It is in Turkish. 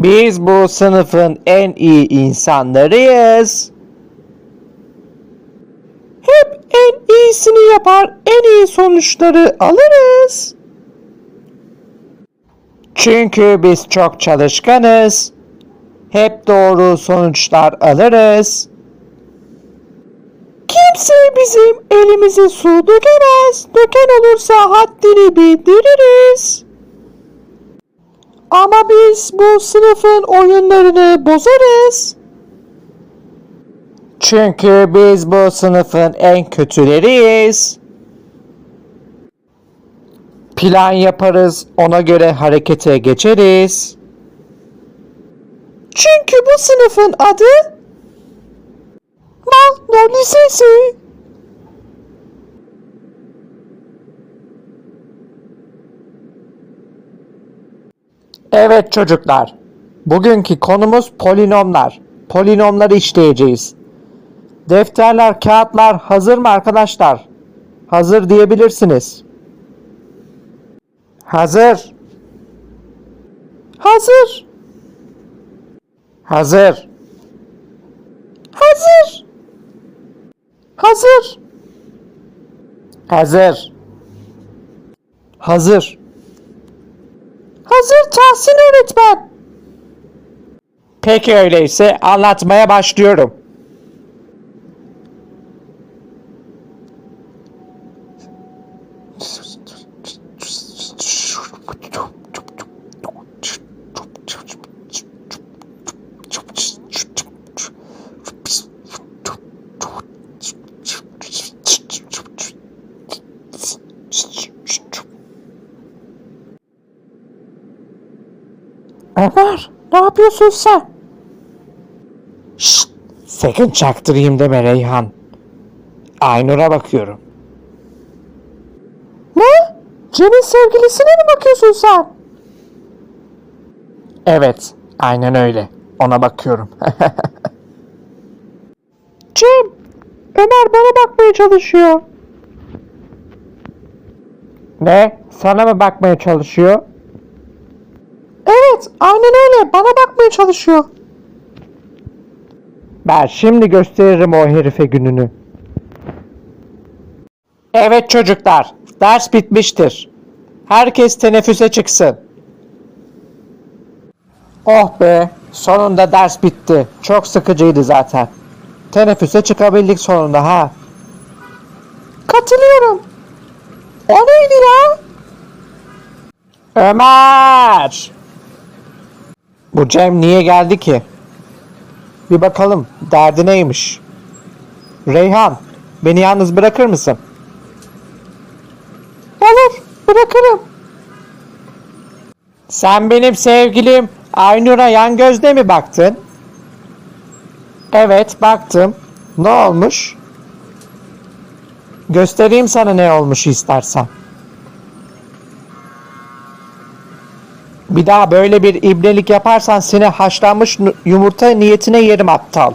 Biz bu sınıfın en iyi insanlarıyız. Hep en iyisini yapar, en iyi sonuçları alırız. Çünkü biz çok çalışkanız. Hep doğru sonuçlar alırız. Kimse bizim elimize su dökemez. Döken olursa haddini bildiririz. Ama biz bu sınıfın oyunlarını bozarız. Çünkü biz bu sınıfın en kötüleriyiz. Plan yaparız, ona göre harekete geçeriz. Çünkü bu sınıfın adı Mal Lisesi. Evet çocuklar. Bugünkü konumuz polinomlar. Polinomları işleyeceğiz. Defterler, kağıtlar hazır mı arkadaşlar? Hazır diyebilirsiniz. Hazır. Hazır. Hazır. Hazır. Hazır. Hazır. Hazır. Hazır Tahsin öğretmen. Peki öyleyse anlatmaya başlıyorum. Ömer, ne yapıyorsun sen? Şşt, sakın çaktırayım deme Reyhan. Aynur'a bakıyorum. Ne? Cem'in sevgilisine mi bakıyorsun sen? Evet, aynen öyle. Ona bakıyorum. Cem, Ömer bana bakmaya çalışıyor. Ne? Sana mı bakmaya çalışıyor? Evet, aynen öyle. Bana bakmaya çalışıyor. Ben şimdi gösteririm o herife gününü. Evet çocuklar, ders bitmiştir. Herkes teneffüse çıksın. Oh be, sonunda ders bitti. Çok sıkıcıydı zaten. Teneffüse çıkabildik sonunda ha. Katılıyorum. O neydi ya? Ömer! Bu Cem niye geldi ki? Bir bakalım derdi neymiş? Reyhan beni yalnız bırakır mısın? Olur bırakırım. Sen benim sevgilim Aynur'a yan gözle mi baktın? Evet baktım. Ne olmuş? Göstereyim sana ne olmuş istersen. Bir daha böyle bir ibnelik yaparsan seni haşlanmış yumurta niyetine yerim aptal.